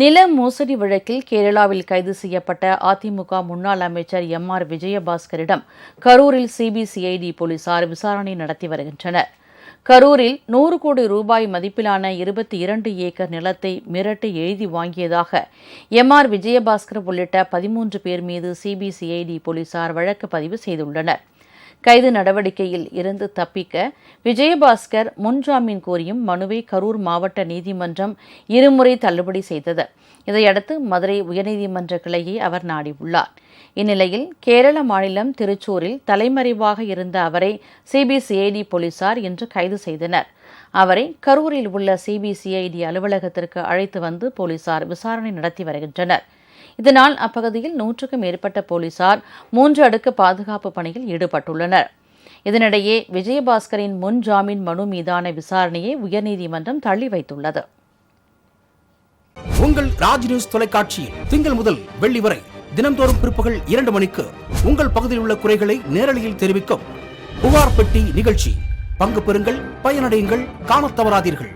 நில மோசடி வழக்கில் கேரளாவில் கைது செய்யப்பட்ட அதிமுக முன்னாள் அமைச்சர் எம் ஆர் விஜயபாஸ்கரிடம் கரூரில் சிபிசிஐடி போலீசார் விசாரணை நடத்தி வருகின்றனர். கரூரில் நூறு கோடி ரூபாய் மதிப்பிலான இருபத்தி இரண்டு ஏக்கர் நிலத்தை மிரட்டி எழுதி வாங்கியதாக எம் ஆர் விஜயபாஸ்கர் உள்ளிட்ட பதிமூன்று பேர் மீது சிபிசிஐடி போலீசார் வழக்கு பதிவு செய்துள்ளனர். கைது நடவடிக்கையில் இருந்து தப்பிக்க விஜயபாஸ்கர் முன்ஜாமீன் கோரியும் மனுவை கரூர் மாவட்ட நீதிமன்றம் இருமுறை தள்ளுபடி செய்தது. இதையடுத்து மதுரை உயர்நீதிமன்ற கிளையை அவர் நாடியுள்ளார். இந்நிலையில் கேரள மாநிலம் திருச்சூரில் தலைமறைவாக இருந்த அவரை சிபிசிஐடி போலீசார் இன்று கைது செய்தனர். அவரை கரூரில் உள்ள சிபிசிஐடி அலுவலகத்திற்கு அழைத்து வந்து போலீசார் விசாரணை நடத்தி வருகின்றனர். இதனால் அப்பகுதியில் நூற்றுக்கும் மேற்பட்ட போலீசார் மூன்று அடுக்கு பாதுகாப்பு பணியில் ஈடுபட்டுள்ளனர். இதனிடையே விஜயபாஸ்கரின் முன் ஜாமீன் மனு மீதான விசாரணையை உயர்நீதிமன்றம் தள்ளி வைத்துள்ளது. உங்கள் ராஜ் நியூஸ் தொலைக்காட்சியில் திங்கள் முதல் வெள்ளி வரை தினந்தோறும் பிற்பகல் இரண்டு மணிக்கு உங்கள் பகுதியில் உள்ள குறைகளை நேரலையில் தெரிவிக்கும் புகார் பெட்டி நிகழ்ச்சி. பங்கு பெறுங்கள் பயனடையுங்கள் காணத் தவறாதீர்கள்.